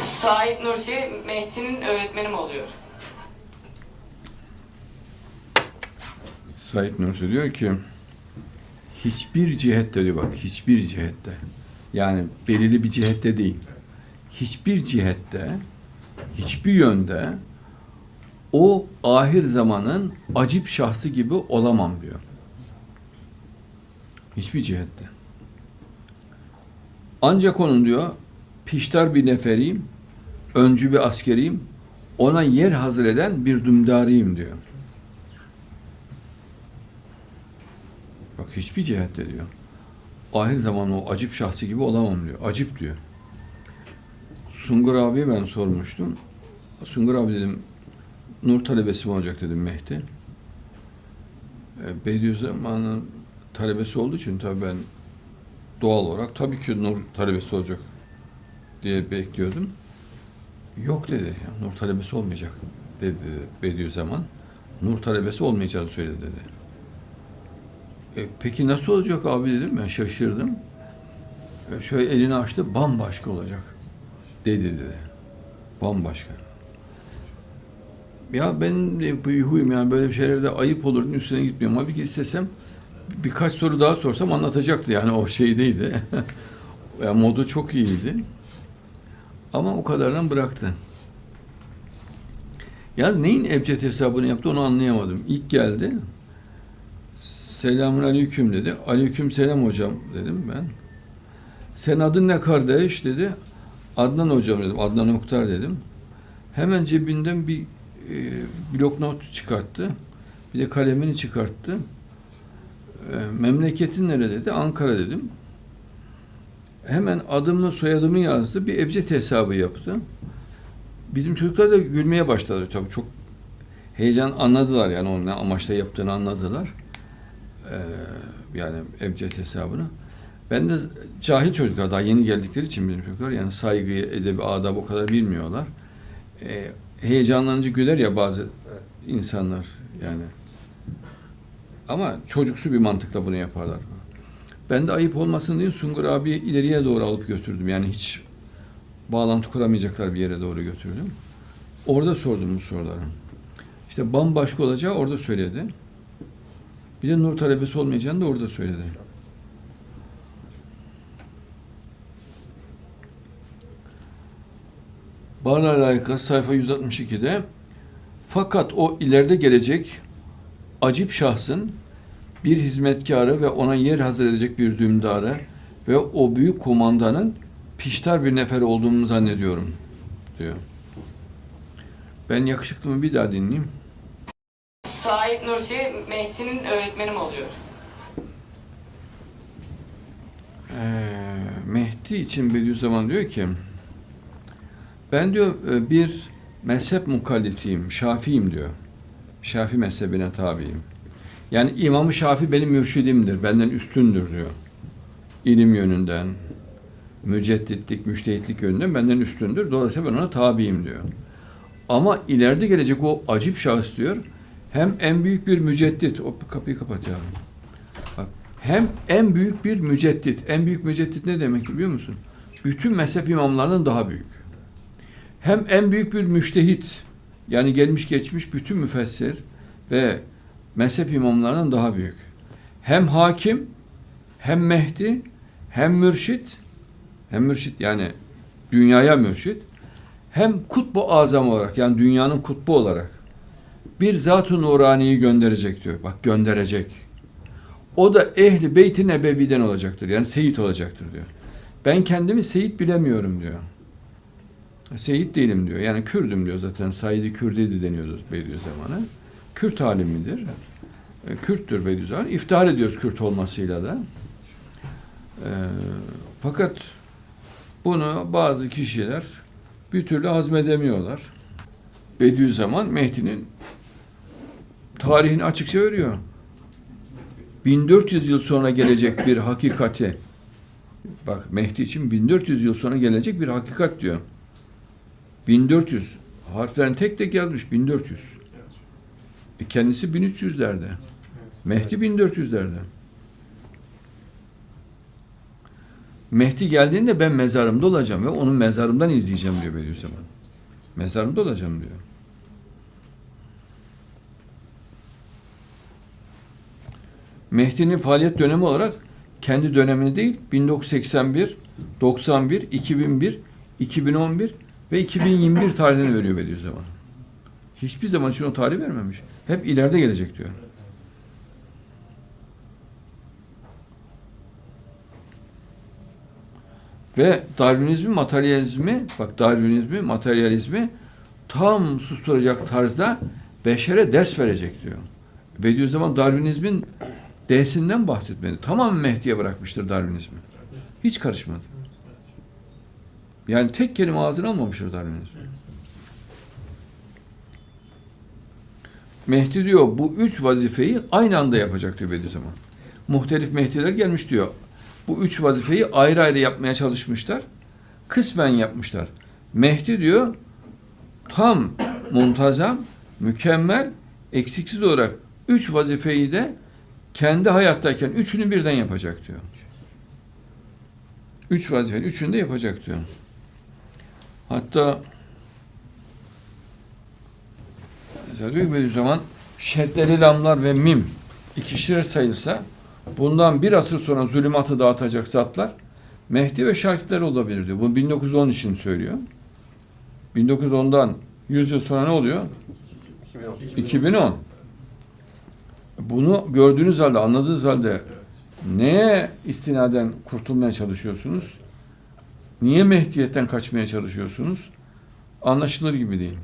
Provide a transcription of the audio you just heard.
Said Nursi Mehdi'nin öğretmeni mi oluyor? Said Nursi diyor ki hiçbir cihette diyor bak hiçbir cihette yani belirli bir cihette değil hiçbir cihette hiçbir yönde o ahir zamanın acip şahsı gibi olamam diyor. Hiçbir cihette. Ancak onun diyor piştar bir neferiyim, öncü bir askeriyim, ona yer hazır eden bir dümdarıyım diyor. Bak hiçbir cihette diyor. Ahir zaman o acip şahsı gibi olamam diyor. Acip diyor. Sungur abiye ben sormuştum. Sungur abi dedim Nur talebesi mi olacak dedim Mehdi. E, Bediüzzaman'ın talebesi olduğu için tabii ben doğal olarak tabii ki Nur talebesi olacak diye bekliyordum. Yok dedi. Ya, Nur talebesi olmayacak dedi Bediüzzaman. Nur talebesi olmayacağını söyledi dedi. E, peki nasıl olacak abi dedim. Ben şaşırdım. E, şöyle elini açtı. Bambaşka olacak. Dedi dedi. Bambaşka. Ya benim de bir huyum yani böyle şeylerde ayıp olur üstüne gitmiyorum. Abi ki istesem birkaç soru daha sorsam anlatacaktı yani o şeydeydi. ya modu çok iyiydi. Ama o kadardan bıraktı. Ya neyin ebced hesabını yaptı onu anlayamadım. İlk geldi. Selamun aleyküm dedi. Aleyküm selam hocam dedim ben. Sen adın ne kardeş dedi. Adnan hocam dedim. Adnan Oktar dedim. Hemen cebinden bir e, bloknot çıkarttı. Bir de kalemini çıkarttı. E, memleketin nere dedi. Ankara dedim. Hemen adımı soyadımı yazdı. Bir ebced hesabı yaptı. Bizim çocuklar da gülmeye başladı tabii. Çok heyecan anladılar yani onun ne amaçla yaptığını anladılar. Ee, yani ebced hesabını. Ben de cahil çocuklar daha yeni geldikleri için bizim çocuklar yani saygıyı, edebi, adab o kadar bilmiyorlar. Ee, heyecanlanınca güler ya bazı insanlar yani. Ama çocuksu bir mantıkla bunu yaparlar. Ben de ayıp olmasın diye Sungur abi ileriye doğru alıp götürdüm. Yani hiç bağlantı kuramayacaklar bir yere doğru götürdüm. Orada sordum bu soruları. İşte bambaşka olacağı orada söyledi. Bir de nur talebesi olmayacağını da orada söyledi. Barla alakalı sayfa 162'de fakat o ileride gelecek acip şahsın bir hizmetkarı ve ona yer hazır edecek bir dümdarı ve o büyük kumandanın piştar bir nefer olduğunu zannediyorum diyor. Ben yakışıklımı bir daha dinleyeyim. Said Nursi Mehdi'nin öğretmeni mi oluyor? Ee, Mehdi için Bediüzzaman diyor ki ben diyor e, bir mezhep mukallitiyim, Şafi'yim diyor. Şafi mezhebine tabiyim. Yani İmam-ı Şafi benim mürşidimdir, benden üstündür diyor. İlim yönünden, mücedditlik, müştehitlik yönünden benden üstündür. Dolayısıyla ben ona tabiyim diyor. Ama ileride gelecek o acip şahıs diyor, hem en büyük bir müceddit, o kapıyı kapat ya. Bak, hem en büyük bir müceddit. En büyük müceddit ne demek biliyor musun? Bütün mezhep imamlarından daha büyük. Hem en büyük bir müştehit. Yani gelmiş geçmiş bütün müfessir ve mezhep imamlarından daha büyük. Hem hakim, hem Mehdi, hem mürşit, hem mürşit yani dünyaya mürşit, hem kutbu azam olarak yani dünyanın kutbu olarak bir zat-ı nuraniyi gönderecek diyor. Bak gönderecek. O da ehli beyt-i nebeviden olacaktır. Yani seyit olacaktır diyor. Ben kendimi seyit bilemiyorum diyor. Seyit değilim diyor. Yani Kürdüm diyor zaten. Said-i Kürdiydi deniyordu Bediüzzaman'a. Kürt halimidir. E, Kürttür Bediüzzaman. İftihar ediyoruz Kürt olmasıyla da. E, fakat bunu bazı kişiler bir türlü hazmedemiyorlar. Bediüzzaman Mehdi'nin tarihini açıkça veriyor. 1400 yıl sonra gelecek bir hakikati bak Mehdi için 1400 yıl sonra gelecek bir hakikat diyor. 1400 harflerin tek tek yazmış 1400. E kendisi 1300'lerde. Mehdi 1400'lerde. Mehdi geldiğinde ben mezarımda olacağım ve onun mezarımdan izleyeceğim diyor Bediüzzaman. Mezarımda olacağım diyor. Mehdi'nin faaliyet dönemi olarak kendi dönemini değil 1981, 91, 2001, 2011 ve 2021 tarihlerini veriyor Bediüzzaman. Hiçbir zaman için o tarih vermemiş. Hep ileride gelecek diyor. Ve Darwinizmi, materyalizmi, bak Darwinizmi, materyalizmi tam susturacak tarzda beşere ders verecek diyor. Bediüzzaman Darwinizmin D'sinden bahsetmedi. Tamamen Mehdi'ye bırakmıştır Darwinizmi. Hiç karışmadı. Yani tek kelime ağzına almamıştır Darwinizmi. Mehdi diyor bu üç vazifeyi aynı anda yapacak diyor Bediüzzaman. Muhtelif Mehdiler gelmiş diyor. Bu üç vazifeyi ayrı ayrı yapmaya çalışmışlar. Kısmen yapmışlar. Mehdi diyor tam muntazam, mükemmel, eksiksiz olarak üç vazifeyi de kendi hayattayken üçünü birden yapacak diyor. Üç vazifenin üçünü de yapacak diyor. Hatta mesela diyor ki Bediüzzaman şeddeli lamlar ve mim ikişer sayılsa bundan bir asır sonra zulümatı dağıtacak zatlar Mehdi ve şakitler olabilir diyor. Bu 1910 için söylüyor. 1910'dan 100 yıl sonra ne oluyor? 2010. Bunu gördüğünüz halde, anladığınız halde neye istinaden kurtulmaya çalışıyorsunuz? Niye Mehdiyetten kaçmaya çalışıyorsunuz? Anlaşılır gibi değil.